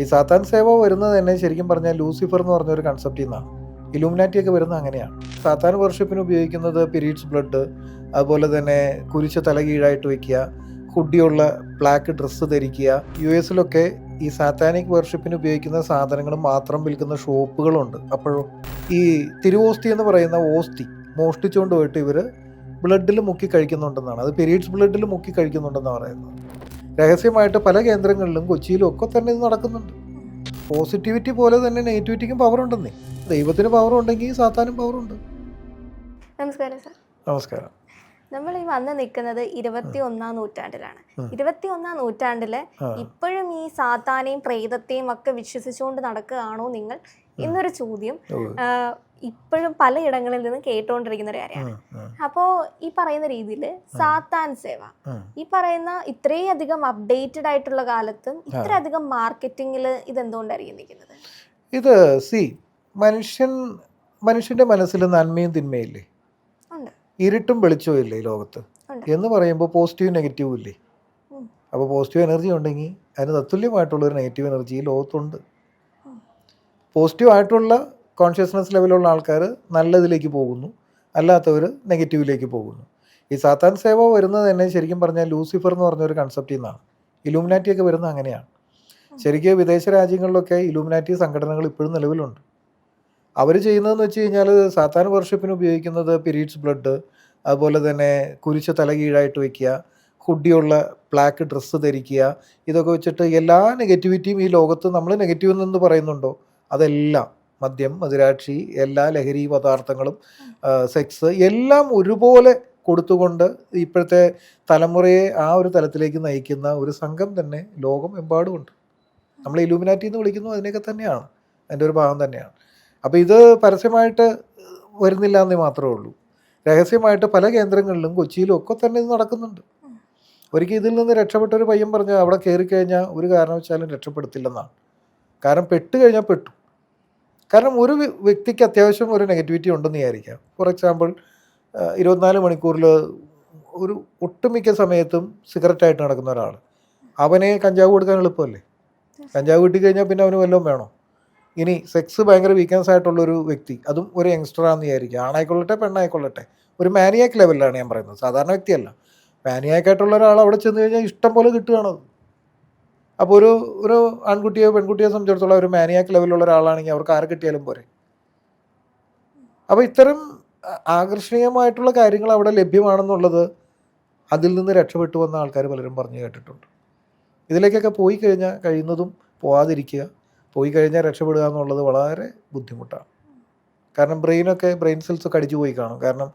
ഈ സാത്താൻ സേവ വരുന്നത് തന്നെ ശരിക്കും പറഞ്ഞാൽ ലൂസിഫർ എന്ന് പറഞ്ഞ ഒരു കൺസെപ്റ്റിൽ നിന്നാണ് ഇലൂമിനാറ്റി ഒക്കെ വരുന്നത് അങ്ങനെയാണ്. സാത്താൻ വർഷിപ്പിന് ഉപയോഗിക്കുന്നത് പിരീഡ്സ് ബ്ലഡ് അതുപോലെ തന്നെ കുരിശ് തല കീഴായിട്ട് വയ്ക്കുക ഹുഡിയുള്ള ബ്ലാക്ക് ഡ്രസ്സ് ധരിക്കുക. യു എസിലൊക്കെ ഈ സാത്താനിക് വർഷിപ്പിന് ഉപയോഗിക്കുന്ന സാധനങ്ങൾ മാത്രം വിൽക്കുന്ന ഷോപ്പുകളുണ്ട്. അപ്പോഴും ഈ തിരുവോസ്തി എന്ന് പറയുന്ന ഓസ്തി മോഷ്ടിച്ചുകൊണ്ട് പോയിട്ട് ഇവർ ബ്ലഡിൽ മുക്കി കഴിക്കുന്നുണ്ടെന്നാണ്. അത് പിരീഡ്സ് ബ്ലഡിൽ മുക്കി കഴിക്കുന്നുണ്ടെന്നാണ് പറയുന്നത്. രഹസ്യമായിട്ട് പല കേന്ദ്രങ്ങളിലും കൊച്ചിയിലും ഒക്കെ തന്നെ ഇത് നടക്കുന്നുണ്ട്. പോസിറ്റിവിറ്റി പോലെ തന്നെ നെഗറ്റിവിറ്റിക്കും പവർ ഉണ്ടെന്നേ. ദൈവത്തിന് പവർ ഉണ്ടെങ്കിൽ സാത്താനും പവറുണ്ട് നമസ്കാരം സാർ നമസ്കാരം. നമ്മൾ ഈ വന്ന് നിൽക്കുന്നത് ഇരുപത്തി ഒന്നാം നൂറ്റാണ്ടിലാണ്. ഇരുപത്തി ഒന്നാം നൂറ്റാണ്ടിൽ ഇപ്പോഴും ഈ സാത്താനെയും പ്രേതത്തെയും ഒക്കെ വിശ്വസിച്ചുകൊണ്ട് നടക്കുകയാണോ നിങ്ങൾ? എന്നൊരു ചോദ്യം ഇപ്പോഴും പലയിടങ്ങളിൽ നിന്ന് കേട്ടുകൊണ്ടിരിക്കുന്ന ഒരു കാര്യമാണ്. അപ്പോ ഈ പറയുന്ന രീതിയിൽ സാത്താൻ സേവ ഈ പറയുന്ന ഇത്രയധികം അപ്ഡേറ്റഡ് ആയിട്ടുള്ള കാലത്തും ഇത്രയധികം മാർക്കറ്റിംഗിൽ ഇത് എന്തുകൊണ്ടായിരിക്കും നിൽക്കുന്നത്? ഇത് സി മനുഷ്യൻ മനുഷ്യന്റെ മനസ്സിൽ നന്മയും തിന്മയില്ലേ? ഉണ്ട്. ഇരുട്ടും വെളിച്ചവും ഇല്ലേ ഈ ലോകത്ത്? എന്ന് പറയുമ്പോൾ പോസിറ്റീവ് നെഗറ്റീവും ഇല്ലേ. അപ്പോൾ പോസിറ്റീവ് എനർജി ഉണ്ടെങ്കിൽ അതിന് തത്തുല്യമായിട്ടുള്ള ഒരു നെഗറ്റീവ് എനർജി ഈ ലോകത്തുണ്ട്. പോസിറ്റീവ് ആയിട്ടുള്ള കോൺഷ്യസ്നസ് ലെവലുള്ള ആൾക്കാർ നല്ലതിലേക്ക് പോകുന്നു. അല്ലാത്തവർ നെഗറ്റീവിലേക്ക് പോകുന്നു. ഈ സാത്താൻ സേവ വരുന്നത് തന്നെ ശരിക്കും പറഞ്ഞാൽ ലൂസിഫർ എന്ന് പറഞ്ഞ ഒരു കൺസെപ്റ്റിൽ നിന്നാണ് ഇലൂമിനാറ്റി ഒക്കെ വരുന്നത് അങ്ങനെയാണ്. ശരിക്കും വിദേശ രാജ്യങ്ങളിലൊക്കെ ഇലൂമിനാറ്റി സംഘടനകൾ ഇപ്പോഴും നിലവിലുണ്ട്. അവർ ചെയ്യുന്നതെന്ന് വെച്ച് കഴിഞ്ഞാൽ സാത്താൻ വർഷിപ്പിന് ഉപയോഗിക്കുന്നത് പിരീഡ്സ് ബ്ലഡ് അതുപോലെ തന്നെ കുരിശ് തല കീഴായിട്ട് വയ്ക്കുക ഹുഡിയുള്ള ബ്ലാക്ക് ഡ്രസ്സ് ധരിക്കുക ഇതൊക്കെ വെച്ചിട്ട് എല്ലാ നെഗറ്റിവിറ്റിയും ഈ ലോകത്ത് നമ്മൾ നെഗറ്റീവ് എന്ന് പറയുന്നുണ്ടോ? അതെല്ലാം മദ്യം മധുരാക്ഷി എല്ലാ ലഹരി പദാർത്ഥങ്ങളും സെക്സ് എല്ലാം ഒരുപോലെ കൊടുത്തുകൊണ്ട് ഇപ്പോഴത്തെ തലമുറയെ ആ ഒരു തലത്തിലേക്ക് നയിക്കുന്ന ഒരു സംഘം തന്നെ ലോകം എമ്പാടുമുണ്ട് നമ്മൾ ഇലൂമിനാറ്റി എന്ന് വിളിക്കുന്നു അതിനെയൊക്കെ തന്നെയാണ്. അതിന്റെ ഒരു ഭാഗം തന്നെയാണ്. അപ്പോൾ ഇത് പരസ്യമായിട്ട് വരുന്നില്ല എന്നേ മാത്രമേ ഉള്ളൂ. രഹസ്യമായിട്ട് പല കേന്ദ്രങ്ങളിലും കൊച്ചിയിലും ഒക്കെ തന്നെ ഇത് നടക്കുന്നുണ്ട്. ഒരിക്കൽ ഇതിൽ നിന്ന് രക്ഷപ്പെട്ട ഒരു പയ്യൻ പറഞ്ഞു അവിടെ കയറി കഴിഞ്ഞാൽ ഒരു കാരണവശാലും രക്ഷപ്പെടുത്തില്ലെന്നാണ്. കാരണം പെട്ട് കഴിഞ്ഞാൽ പെട്ടു. കാരണം ഒരു വ്യക്തിക്ക് അത്യാവശ്യം ഒരു നെഗറ്റിവിറ്റി ഉണ്ടെന്ന് വിചാരിക്കാം. ഫോർ എക്സാമ്പിൾ ഇരുപത്തിനാല് മണിക്കൂറിൽ ഒരു ഒട്ടുമിക്ക സമയത്തും സിഗരറ്റായിട്ട് നടക്കുന്ന ഒരാൾ അവനെ കഞ്ചാവ് കൊടുക്കാൻ എളുപ്പമല്ലേ? കഞ്ചാവ് കിട്ടിക്കഴിഞ്ഞാൽ പിന്നെ അവന് വല്ലതും വേണോ? ഇനി സെക്സ് ഭയങ്കര വീക്കൻസ് ആയിട്ടുള്ള ഒരു വ്യക്തി. അതും ഒരു യങ്സ്റ്റർ ആണെന്ന് വിചാരിക്കുക. ആണായിക്കൊള്ളട്ടെ പെണ്ണായിക്കൊള്ളട്ടെ. ഒരു മാനിയാക്ക് ലെവലിലാണ് ഞാൻ പറയുന്നത്. സാധാരണ വ്യക്തിയല്ല. മാനിയാക്കായിട്ടുള്ള ഒരാൾ അവിടെ ചെന്ന് കഴിഞ്ഞാൽ ഇഷ്ടം പോലെ കിട്ടുകയാണത് അപ്പോൾ ഒരു ഒരു ആൺകുട്ടിയോ പെൺകുട്ടിയോ സംബന്ധിച്ചിടത്തോളം ഒരു മാനിയാക്ക് ലെവലിലുള്ള ഒരാളാണെങ്കിൽ അവർക്ക് ആരെ കിട്ടിയാലും പോരെ? അപ്പോൾ ഇത്തരം ആകർഷണീയമായിട്ടുള്ള കാര്യങ്ങൾ അവിടെ ലഭ്യമാണെന്നുള്ളത് അതിൽ നിന്ന് രക്ഷപ്പെട്ടു വന്ന ആൾക്കാർ പലരും പറഞ്ഞു കേട്ടിട്ടുണ്ട്. ഇതിലേക്കൊക്കെ പോയി കഴിഞ്ഞാൽ കഴിയുന്നതും പോവാതിരിക്കുക. പോയി കഴിഞ്ഞാൽ രക്ഷപ്പെടുക എന്നുള്ളത് വളരെ ബുദ്ധിമുട്ടാണ്. കാരണം ബ്രെയിനൊക്കെ ബ്രെയിൻ സെൽസ് കടിച്ചു പോയി കാണും. കാരണം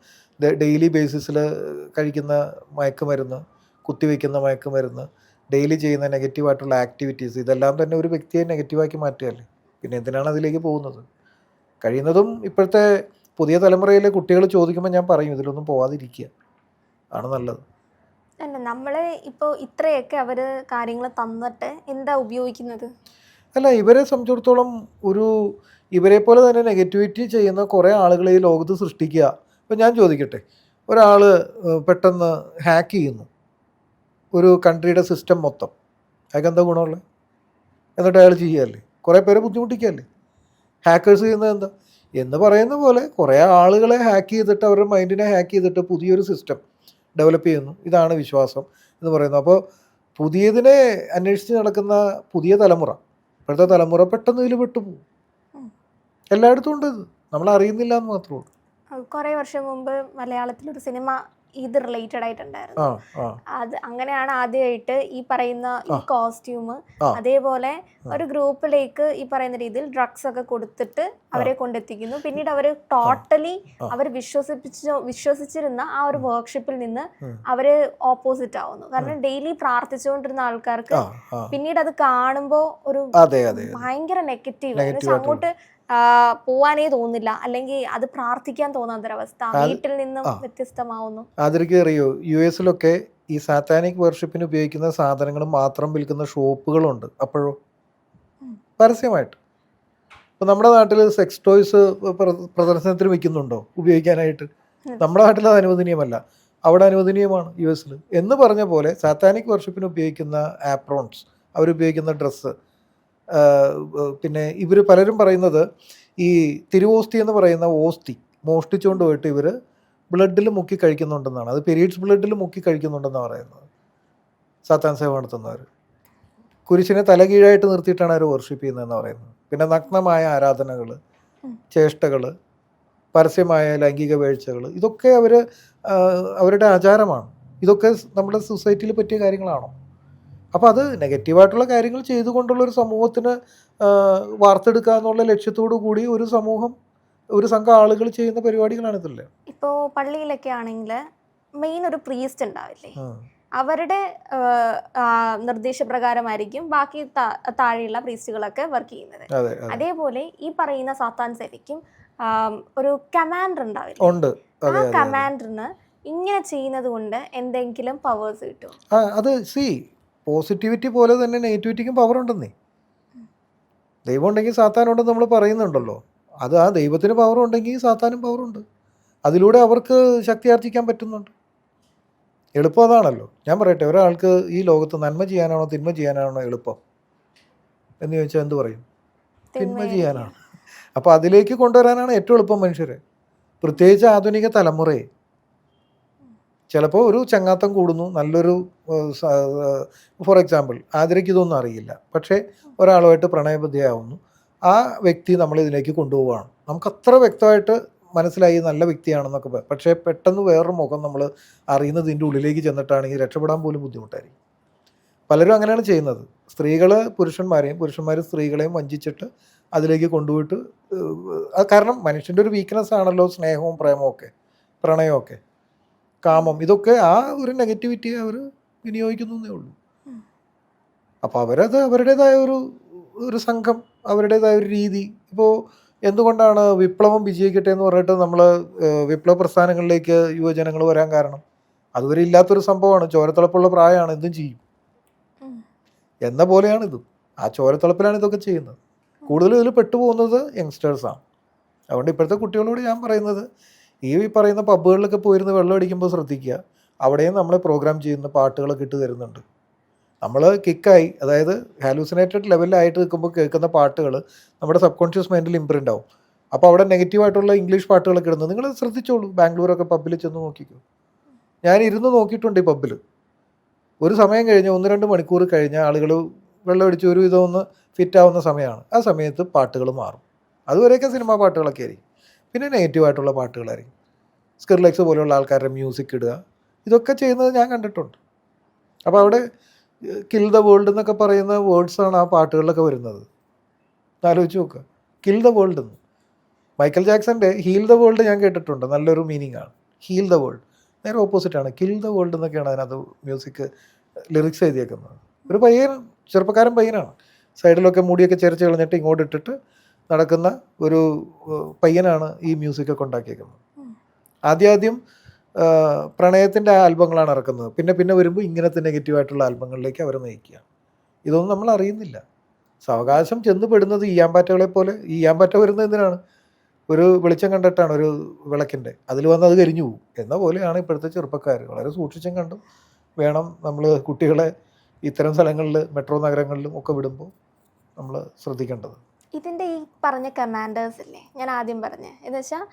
ഡെയിലി ബേസിസിൽ കഴിക്കുന്ന മയക്കുമരുന്ന് കുത്തിവെക്കുന്ന മയക്കുമരുന്ന് ഡെയിലി ചെയ്യുന്ന നെഗറ്റീവായിട്ടുള്ള ആക്ടിവിറ്റീസ് ഇതെല്ലാം തന്നെ ഒരു വ്യക്തിയെ നെഗറ്റീവാക്കി മാറ്റുകയല്ലേ? പിന്നെ എന്തിനാണ് അതിലേക്ക് പോകുന്നത്? കഴിയുന്നതും ഇപ്പോഴത്തെ പുതിയ തലമുറയിലെ കുട്ടികൾ ചോദിക്കുമ്പോൾ ഞാൻ പറയും ഇതിലൊന്നും പോവാതിരിക്കുക. ആണ് നല്ലത്. അല്ല നമ്മൾ ഇപ്പോൾ ഇത്രയൊക്കെ അവർ കാര്യങ്ങൾ തന്നിട്ട് എന്താ ഉപയോഗിക്കുന്നത്? അല്ല ഇവരെ സംബന്ധിച്ചിടത്തോളം ഒരു ഇവരെ പോലെ തന്നെ നെഗറ്റിവിറ്റി ചെയ്യുന്ന കുറേ ആളുകളെ ഈ ലോകത്ത് സൃഷ്ടിക്കുക. ഇപ്പം ഞാൻ ചോദിക്കട്ടെ ഒരാൾ പെട്ടെന്ന് ഹാക്ക് ചെയ്യുന്നു. ഒരു കൺട്രിയുടെ സിസ്റ്റം മൊത്തം. അയാൾക്ക് എന്താ ഗുണമുള്ളത്? എന്നിട്ട് അയാൾ ചെയ്യുകയല്ലേ കുറേ പേരെ ബുദ്ധിമുട്ടിക്കുകയല്ലേ? ഹാക്കേഴ്സ് ചെയ്യുന്നത് എന്താ? എന്ന് പറയുന്ന പോലെ കുറേ ആളുകളെ ഹാക്ക് ചെയ്തിട്ട് അവരുടെ മൈൻഡിനെ ഹാക്ക് ചെയ്തിട്ട് പുതിയൊരു സിസ്റ്റം ഡെവലപ്പ് ചെയ്യുന്നു. ഇതാണ് വിശ്വാസം എന്ന് പറയുന്നത്. അപ്പോൾ പുതിയതിനെ അന്വേഷിച്ച് നടക്കുന്ന പുതിയ തലമുറ ഇപ്പോഴത്തെ തലമുറ പെട്ടെന്ന് ഇതിൽ പെട്ടുപോകും. എല്ലായിടത്തും ഉണ്ട് ഇത്. നമ്മൾ അറിയുന്നില്ല എന്ന് മാത്രമേ ഉള്ളൂ. കുറെ വർഷം മുമ്പ് മലയാളത്തിൽ ഒരു സിനിമ ഇത് റിലേറ്റഡ് ആയിട്ടുണ്ടായിരുന്നു. അത് അങ്ങനെയാണ് ആദ്യമായിട്ട് ഈ പറയുന്ന ഈ. കോസ്റ്റ്യൂം അതേപോലെ ഒരു ഗ്രൂപ്പിലേക്ക് ഈ പറയുന്ന രീതിയിൽ ഡ്രഗ്സ് ഒക്കെ കൊടുത്തിട്ട് അവരെ കൊണ്ടെത്തിക്കുന്നു. പിന്നീട് അവർ ടോട്ടലി അവർ വിശ്വസിപ്പിച്ച വിശ്വസിച്ചിരുന്ന ആ ഒരു വർക്ക്ഷിപ്പിൽ നിന്ന്. അവർ ഓപ്പോസിറ്റ് ആവുന്നു. കാരണം ഡെയിലി പ്രാർത്ഥിച്ചുകൊണ്ടിരുന്ന ആൾക്കാർക്ക് പിന്നീട് അത് കാണുമ്പോൾ ഒരു ഭയങ്കര നെഗറ്റീവ് അങ്ങോട്ട് പോവാനേ തോന്നില്ല അല്ലെങ്കിൽ അത് പ്രാർത്ഥിക്കാൻ തോന്നാത്തൊരവസ്ഥ. അവസ്ഥ വീട്ടിൽ നിന്നും. വ്യത്യസ്തമാവുന്നു. അതിലേക്ക് അറിയോ. യു എസിലൊക്കെ ഈ സാത്താനിക് വർഷിപ്പിന് ഉപയോഗിക്കുന്ന സാധനങ്ങൾ മാത്രം വിൽക്കുന്ന ഷോപ്പുകളുണ്ട് അപ്പോഴോ? പരസ്യമായിട്ട്. ഇപ്പം നമ്മുടെ നാട്ടിൽ സെക്സ് ടോയ്സ് പ്രദർശനത്തിന് വിൽക്കുന്നുണ്ടോ ഉപയോഗിക്കാനായിട്ട്. നമ്മുടെ നാട്ടിൽ അത് അനുവദനീയമല്ല. അവിടെ അനുവദനീയമാണ് യു എസിൽ എന്ന് പറഞ്ഞ പോലെ സാത്താനിക് വർഷിപ്പിന് ഉപയോഗിക്കുന്ന ആപ്രോൺസ് അവരുപയോഗിക്കുന്ന ഡ്രസ്സ് പിന്നെ ഇവർ പലരും പറയുന്നത് ഈ തിരുവോസ്തി എന്ന് പറയുന്ന ഓസ്തി മോഷ്ടിച്ചുകൊണ്ട് പോയിട്ട് ഇവർ ബ്ലഡിൽ മുക്കി കഴിക്കുന്നുണ്ടെന്നാണ്. അത് പീരീഡ്സ് ബ്ലഡിൽ മുക്കി കഴിക്കുന്നുണ്ടെന്നാണ് പറയുന്നത്. സാത്താൻ സേവ നടത്തുന്നവർ കുരിശിനെ തലകീഴായിട്ട് നിർത്തിയിട്ടാണ് അവർ വർഷിപ്പ് ചെയ്യുന്നതെന്ന് പറയുന്നത്. പിന്നെ നഗ്നമായ ആരാധനകൾ. ചേഷ്ടകൾ പരസ്യമായ ലൈംഗിക വീഴ്ചകൾ ഇതൊക്കെ അവർ അവരുടെ ആചാരമാണ്. ഇതൊക്കെ നമ്മുടെ സൊസൈറ്റിയിൽ പറ്റിയ കാര്യങ്ങളാണോ? അപ്പോൾ അത് നെഗറ്റീവായിട്ടുള്ള കാര്യങ്ങൾ ചെയ്തുകൊണ്ടുള്ള ഒരു സമൂഹത്തിന് വാർത്തെടുക്കുക എന്നുള്ള ലക്ഷ്യത്തോടു കൂടി ഒരു സമൂഹം ഒരു സംഘം ആളുകൾ ചെയ്യുന്ന പരിപാടികളാണ് ഇതല്ലേ. ഇപ്പോ പള്ളിയിലൊക്കെ ആണെങ്കിൽ മെയിൻ ഒരു പ്രീസ്റ്റ് ഉണ്ടാവില്ലേ? അവരുടെ നിർദ്ദേശപ്രകാരമായിരിക്കും ബാക്കി താഴെയുള്ള പ്രീസ്റ്റുകളൊക്കെ വർക്ക് ചെയ്യുന്നത്. അതെ അതെ. അതേപോലെ ഈ പറയുന്ന സാത്താൻ സേവയ്ക്കും ഒരു കമാൻഡർ ഉണ്ടാവില്ല? ഉണ്ട്. ആ കമാൻഡറിന് ഇങ്ങനെ ചെയ്യുന്നത് കൊണ്ട് എന്തെങ്കിലും പവേഴ്സ് കിട്ടും അത് സി പോസിറ്റിവിറ്റി പോലെ തന്നെ നെഗറ്റിവിറ്റിക്കും പവർ ഉണ്ടെന്നേ. ദൈവം ഉണ്ടെങ്കിൽ സാത്താനുണ്ടെന്ന് നമ്മൾ പറയുന്നുണ്ടല്ലോ. അത് ആ ദൈവത്തിന് പവർ ഉണ്ടെങ്കിൽ സാത്താനും പവറുണ്ട് അതിലൂടെ അവർക്ക് ശക്തി ആർജിക്കാൻ പറ്റുന്നുണ്ട്. എളുപ്പം അതാണല്ലോ. ഞാൻ പറയട്ടെ ഒരാൾക്ക് ഈ ലോകത്ത് നന്മ ചെയ്യാനാണോ തിന്മ ചെയ്യാനാണോ എളുപ്പം? എന്ന് ചോദിച്ചാൽ എന്ത് പറയും? തിന്മ ചെയ്യാനാണ്. അപ്പോൾ അതിലേക്ക് കൊണ്ടുവരാനാണ് ഏറ്റവും എളുപ്പം മനുഷ്യരെ. പ്രത്യേകിച്ച് ആധുനിക തലമുറയെ. ചിലപ്പോൾ ഒരു ചങ്ങാത്തം കൂടുന്നു നല്ലൊരു ഫോർ എക്സാമ്പിൾ ആതിരയ്ക്ക് ഇതൊന്നും അറിയില്ല. പക്ഷേ ഒരാളുമായിട്ട് പ്രണയബദ്ധയാവുന്നു. ആ വ്യക്തി നമ്മൾ ഇതിലേക്ക് കൊണ്ടുപോവുകയാണ് നമുക്ക് അത്ര വ്യക്തമായിട്ട് മനസ്സിലായി നല്ല വ്യക്തിയാണെന്നൊക്കെ പറയാം പക്ഷേ പെട്ടെന്ന് വേറൊരു മുഖം നമ്മൾ അറിയുന്നത് ഇതിന്റെ ഉള്ളിലേക്ക് ചെന്നിട്ടാണെങ്കിൽ രക്ഷപ്പെടാൻ പോലും ബുദ്ധിമുട്ടായിരിക്കും. പലരും അങ്ങനെയാണ് ചെയ്യുന്നത്. സ്ത്രീകൾ പുരുഷന്മാരെയും പുരുഷന്മാർ സ്ത്രീകളെയും വഞ്ചിച്ചിട്ട് അതിലേക്ക് കൊണ്ടുപോയിട്ട് കാരണം മനുഷ്യന്റെ ഒരു വീക്ക്നെസ് ആണല്ലോ സ്നേഹവും പ്രേമവും ഒക്കെ പ്രണയമൊക്കെ കാമം. ഇതൊക്കെ ആ ഒരു നെഗറ്റിവിറ്റിയെ അവർ വിനിയോഗിക്കുന്നു എന്നേ ഉള്ളൂ. അപ്പോൾ അവരത് അവരുടേതായ ഒരു ഒരു സംഘം അവരുടേതായ ഒരു രീതി. ഇപ്പോൾ എന്തുകൊണ്ടാണ് വിപ്ലവം വിജയിക്കട്ടെ എന്ന് പറഞ്ഞിട്ട് നമ്മൾ വിപ്ലവ പ്രസ്ഥാനങ്ങളിലേക്ക് യുവജനങ്ങൾ വരാൻ കാരണം? അതുവരെ ഇല്ലാത്തൊരു സംഭവമാണ്. ചോരത്തിളപ്പുള്ള പ്രായമാണ് എന്തും ചെയ്യും. എന്ന പോലെയാണ് ഇത്. ആ ചോരത്തിളപ്പിലാണ് ഇതൊക്കെ ചെയ്യുന്നത്. കൂടുതലും ഇതിൽ പെട്ടുപോകുന്നത് യങ്സ്റ്റേഴ്സാണ് അതുകൊണ്ട് ഇപ്പോഴത്തെ കുട്ടികളോട് ഞാൻ പറയുന്നത് ഈ പറയുന്ന പബ്ബുകളിലൊക്കെ പോയിരുന്ന് വെള്ളം അടിക്കുമ്പോൾ ശ്രദ്ധിക്കുക. അവിടെയും നമ്മളെ പ്രോഗ്രാം ചെയ്യുന്ന പാട്ടുകളൊക്കെ ഇട്ട് തരുന്നുണ്ട്. നമ്മൾ കിക്കായി അതായത് ഹാലൂസിനേറ്റഡ് ലെവലിലായിട്ട് നിൽക്കുമ്പോൾ കേൾക്കുന്ന പാട്ടുകൾ നമ്മുടെ സബ് കോൺഷ്യസ് മൈൻഡിൽ ഇമ്പ്രിന്റ് ആവും. അപ്പോൾ അവിടെ നെഗറ്റീവായിട്ടുള്ള ഇംഗ്ലീഷ് പാട്ടുകളൊക്കെ ഇടുന്നത് നിങ്ങൾ ശ്രദ്ധിച്ചോളൂ. ബാംഗ്ലൂരൊക്കെ പബ്ബിൽ ചെന്ന് നോക്കിക്കോ. ഞാൻ ഇരുന്ന് നോക്കിയിട്ടുണ്ട് ഈ പബ്ബിൽ ഒരു സമയം കഴിഞ്ഞ് ഒന്ന് രണ്ട് മണിക്കൂർ കഴിഞ്ഞ ആളുകൾ വെള്ളം അടിച്ച് ഒരു വിധമൊന്ന് ഫിറ്റാവുന്ന സമയമാണ്. ആ സമയത്ത് പാട്ടുകൾ മാറും. അതുവരെയൊക്കെ സിനിമാ പാട്ടുകളൊക്കെ ആയിരിക്കും. പിന്നെ നെഗറ്റീവായിട്ടുള്ള പാട്ടുകളായിരിക്കും. സ്കിർലെക്സ് പോലെയുള്ള ആൾക്കാരുടെ മ്യൂസിക് ഇടുക. ഇതൊക്കെ ചെയ്യുന്നത് ഞാൻ കണ്ടിട്ടുണ്ട്. അപ്പോൾ അവിടെ കിൽ ദ വേൾഡ് എന്നൊക്കെ പറയുന്ന വേർഡ്സാണ് ആ പാട്ടുകളിലൊക്കെ വരുന്നത്. ആലോചിച്ച് നോക്കുക കിൽ ദ വേൾഡ് എന്ന്. മൈക്കൽ ജാക്സന്റെ ഹീൽ ദ വേൾഡ് ഞാൻ കേട്ടിട്ടുണ്ട്. നല്ലൊരു മീനിങ് ആണ്. ഹീൽ ദ വേൾഡ് നേരെ ഓപ്പോസിറ്റാണ് കിൽ ദ വേൾഡ് എന്നൊക്കെയാണ് അതിനകത്ത് മ്യൂസിക് ലിറിക്സ് എഴുതിയേക്കുന്നത്. ഒരു പയ്യൻ ചെറുപ്പക്കാരൻ പയ്യനാണ്. സൈഡിലൊക്കെ മുടിയൊക്കെ ചെറിച്ച് കളഞ്ഞിട്ട് ഇങ്ങോട്ട് ഇട്ടിട്ട് നടക്കുന്ന ഒരു പയ്യനാണ് ഈ മ്യൂസിക്കൊക്കെ ഉണ്ടാക്കിയേക്കുന്നത്. ആദ്യാദ്യം പ്രണയത്തിന്റെ ആൽബങ്ങളാണ് ഇറക്കുന്നത്. പിന്നെ പിന്നെ വരുമ്പോൾ ഇങ്ങനത്തെ നെഗറ്റീവായിട്ടുള്ള ആൽബങ്ങളിലേക്ക് അവരെ നയിക്കുക. ഇതൊന്നും നമ്മൾ അറിയുന്നില്ല. സാവകാശം ചെന്ന് പെടുന്നത് ഈയാമ്പാറ്റകളെ പോലെ ഈയാമ്പാറ്റ വരുന്നത് എന്തിനാണ്? ഒരു വെളിച്ചം കണ്ടിട്ടാണ് ഒരു വിളക്കിന്റെ അതിൽ വന്ന് അത് കരിഞ്ഞു പോകും. എന്ന പോലെയാണ് ഇപ്പോഴത്തെ ചെറുപ്പക്കാർ. വളരെ സൂക്ഷിച്ചും കണ്ടും വേണം നമ്മൾ കുട്ടികളെ ഇത്തരം സ്ഥലങ്ങളിൽ മെട്രോ നഗരങ്ങളിലും ഒക്കെ വിടുമ്പോൾ നമ്മൾ ശ്രദ്ധിക്കേണ്ടത്. ഇതിന്റെ ഈ പറഞ്ഞ കമാൻഡേഴ്സ് ഇല്ലേ? ഞാൻ ആദ്യം പറഞ്ഞ. എന്ന് വെച്ചാൽ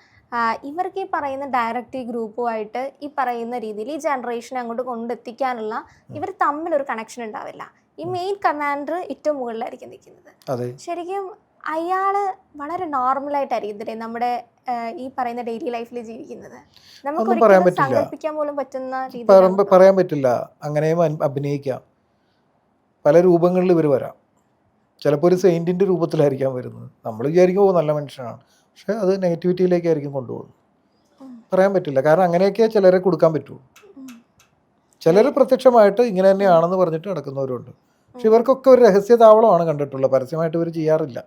ഇവർക്ക് ഈ പറയുന്ന ഡയറക്റ്റ് ഗ്രൂപ്പുമായിട്ട് ഈ പറയുന്ന രീതിയിൽ ഈ ജനറേഷനെ അങ്ങോട്ട് കൊണ്ടെത്തിക്കാനുള്ള ഇവർ തമ്മിലൊരു ഒരു കണക്ഷൻ ഉണ്ടാവില്ല. ഈ മെയിൻ കമാൻഡർ ഏറ്റവും മുകളിലായിരിക്കും നിൽക്കുന്നത്. ശരിക്കും അയാൾ വളരെ നോർമലായിട്ടായിരിക്കും നമ്മുടെ ഈ പറയുന്ന ഡെയിലി ലൈഫിൽ ജീവിക്കുന്നത്. നമുക്ക് സങ്കല്പിക്കാൻ പോലും പറ്റുന്ന പറയാൻ പറ്റില്ല. അങ്ങനെയും അഭിനയിക്കാം. പല രൂപങ്ങളിൽ ഇവർ വരാം. ചിലപ്പോൾ ഒരു സെയിന്റിന്റെ രൂപത്തിലായിരിക്കാം വരുന്നത്. നമ്മൾ വിചാരിക്കും ഓ നല്ല മനുഷ്യനാണ്. പക്ഷേ അത് നെഗറ്റിവിറ്റിയിലേക്കായിരിക്കും കൊണ്ടുപോകുന്നത്. പറയാൻ പറ്റില്ല. കാരണം അങ്ങനെയൊക്കെ ചിലരെ കൊടുക്കാൻ പറ്റുള്ളൂ. ചിലർ പ്രത്യക്ഷമായിട്ട് ഇങ്ങനെ തന്നെയാണെന്ന് പറഞ്ഞിട്ട് നടക്കുന്നവരുണ്ട്. പക്ഷെ ഇവർക്കൊക്കെ ഒരു രഹസ്യ താവളമാണ് കണ്ടിട്ടുള്ളത്. പരസ്യമായിട്ട് ഇവർ ചെയ്യാറില്ല.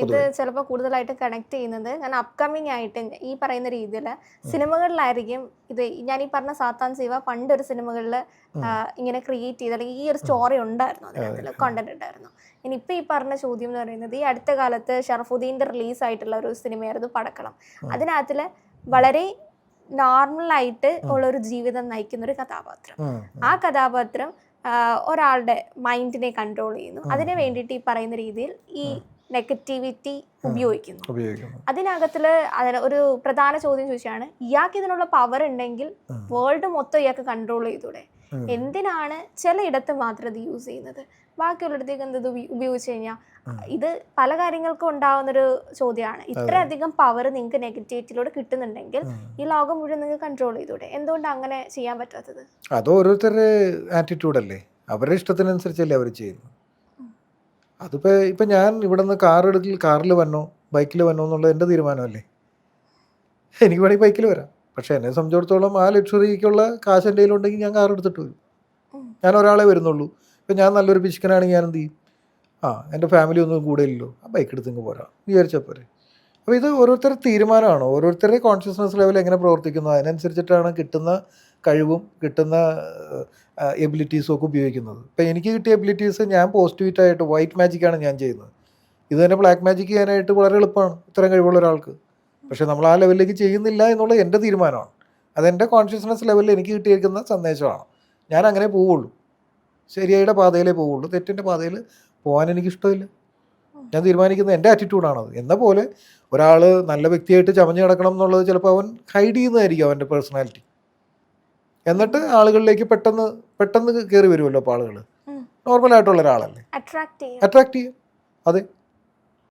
ഇത് ചിലപ്പോൾ കൂടുതലായിട്ട് കണക്ട് ചെയ്യുന്നത് കാരണം അപ്കമിങ് ആയിട്ട് ഈ പറയുന്ന രീതിയിൽ സിനിമകളിലായിരിക്കും ഇത് ഞാൻ ഈ പറഞ്ഞ സാത്താൻ സീവ പണ്ട് ഒരു സിനിമകളിൽ ഇങ്ങനെ ക്രിയേറ്റ് ചെയ്ത് അല്ലെങ്കിൽ ഈ ഒരു സ്റ്റോറി ഉണ്ടായിരുന്നു അതിനകത്തിൽ കണ്ടന്റ് ഉണ്ടായിരുന്നു. ഇനി ഇപ്പം ഈ പറഞ്ഞ ചോദ്യം എന്ന് പറയുന്നത് ഈ അടുത്ത കാലത്ത് ഷറഫുദ്ദീന്റെ റിലീസ് ആയിട്ടുള്ള ഒരു സിനിമയായിരുന്നു പടക്കളം. അതിനകത്തിൽ വളരെ നോർമൽ ആയിട്ട് ഉള്ള ഒരു ജീവിതം നയിക്കുന്ന ഒരു കഥാപാത്രം. ആ. കഥാപാത്രം ഒരാളുടെ മൈൻഡിനെ കൺട്രോൾ ചെയ്യുന്നു. അതിനു വേണ്ടിയിട്ട് ഈ പറയുന്ന രീതിയിൽ ഈ നെഗറ്റിവിറ്റി ഉപയോഗിക്കുന്നു. അതിനകത്തിൽ അതിന് ഒരു പ്രധാന ചോദ്യം ചോദിച്ചാണ് ഇയാൾക്ക് ഇതിനുള്ള പവർ ഉണ്ടെങ്കിൽ വേൾഡ് മൊത്തം ഇയാൾക്ക് കൺട്രോൾ ചെയ്തൂടെ? എന്തിനാണ് ചിലയിടത്ത് മാത്രം ഇത് യൂസ് ചെയ്യുന്നത്? ബാക്കിയുള്ളിടത്തേക്ക് എന്ത് ഉപയോഗിച്ച് കഴിഞ്ഞാൽ ഇത് പല കാര്യങ്ങൾക്കും ഉണ്ടാവുന്നൊരു ചോദ്യമാണ്. ഇത്രയധികം പവർ നിങ്ങൾക്ക് നെഗറ്റിവിറ്റിയിലൂടെ കിട്ടുന്നുണ്ടെങ്കിൽ ഈ ലോകം മുഴുവൻ നിങ്ങൾക്ക് കൺട്രോൾ ചെയ്തൂടെ? എന്തുകൊണ്ട് അങ്ങനെ ചെയ്യാൻ പറ്റാത്തത്? അത് ഓരോരുത്തരുടെ ആറ്റിറ്റ്യൂഡല്ലേ അവരുടെ ഇഷ്ടത്തിനനുസരിച്ചല്ലേ അവർ ചെയ്യുന്നു അതിപ്പോൾ ഇപ്പം ഞാൻ ഇവിടെ നിന്ന് കാർ എടുക്കൽ കാറിൽ വന്നോ ബൈക്കിൽ വന്നോ എന്നുള്ളത് എന്റെ തീരുമാനമല്ലേ? എനിക്ക് വേണമെങ്കിൽ ബൈക്കിൽ വരാം. പക്ഷേ എന്നെ സംബന്ധിച്ചിടത്തോളം ആ ലക്ഷറിക്കുള്ള കാശ് എന്റെ കയ്യിലുണ്ടെങ്കിൽ ഞാൻ കാർ എടുത്തിട്ട് വരും. ഞാൻ ഒരാളെ വരുന്നുള്ളൂ. ഇപ്പം ഞാൻ നല്ലൊരു പിശുക്കനാണെങ്കിൽ ഞാൻ എന്ത് ചെയ്യും? ആ എന്റെ ഫാമിലി ഒന്നും കൂടെ ഇല്ലല്ലോ. ആ ബൈക്ക് എടുത്ത് ഇങ്ങ് പോരാ. വിചാരിച്ചാൽ പോരെ. അപ്പോൾ ഇത് ഓരോരുത്തരുടെ തീരുമാനമാണ്? ഓരോരുത്തരുടെ കോൺഷ്യസ്നസ് ലെവൽ എങ്ങനെ പ്രവർത്തിക്കുന്നു? അതിനനുസരിച്ചിട്ടാണ് കിട്ടുന്ന കഴിവും കിട്ടുന്ന എബിലിറ്റീസും ഒക്കെ ഉപയോഗിക്കുന്നത്. ഇപ്പം എനിക്ക് കിട്ടിയ എബിലിറ്റീസ് ഞാൻ പോസിറ്റീവായിട്ട് വൈറ്റ് മാജിക്കാണ് ഞാൻ ചെയ്യുന്നത്. ഇത് തന്നെ ബ്ലാക്ക് മാജിക് ചെയ്യാനായിട്ട് വളരെ എളുപ്പമാണ് ഇത്രയും കഴിവുള്ള ഒരാൾക്ക്. പക്ഷേ നമ്മൾ ആ ലെവലിലേക്ക് ചെയ്യുന്നില്ല എന്നുള്ളത് എന്റെ തീരുമാനമാണ്. അതെന്റെ കോൺഷ്യസ്നസ് ലെവലിൽ എനിക്ക് കിട്ടിയിരിക്കുന്ന സന്ദേശമാണ്. ഞാൻ അങ്ങനെ പോവുള്ളൂ. ശരിയായുടെ പാതയിലേ പോവുള്ളൂ. തെറ്റിന്റെ പാതയിൽ പോകാൻ എനിക്കിഷ്ടമില്ല ഞാൻ തീരുമാനിക്കുന്നത് എന്റെ ആറ്റിറ്റ്യൂഡാണത് എന്ന പോലെ ഒരാൾ നല്ല വ്യക്തിയായിട്ട് ചമഞ്ഞ് കിടക്കണം എന്നുള്ളത് ചിലപ്പോൾ അവൻ ഹൈഡ് ചെയ്യുന്നതായിരിക്കും അവന്റെ പേഴ്സണാലിറ്റി എന്നിട്ട് ആളുകളിലേക്ക് പെട്ടെന്ന് പെട്ടെന്ന് കയറി വരുമല്ലോ അപ്പോൾ ആളുകൾ നോർമൽ ആയിട്ടുള്ള ഒരാളല്ലേ? അട്രാക്ട് ചെയ്യും. അതെ.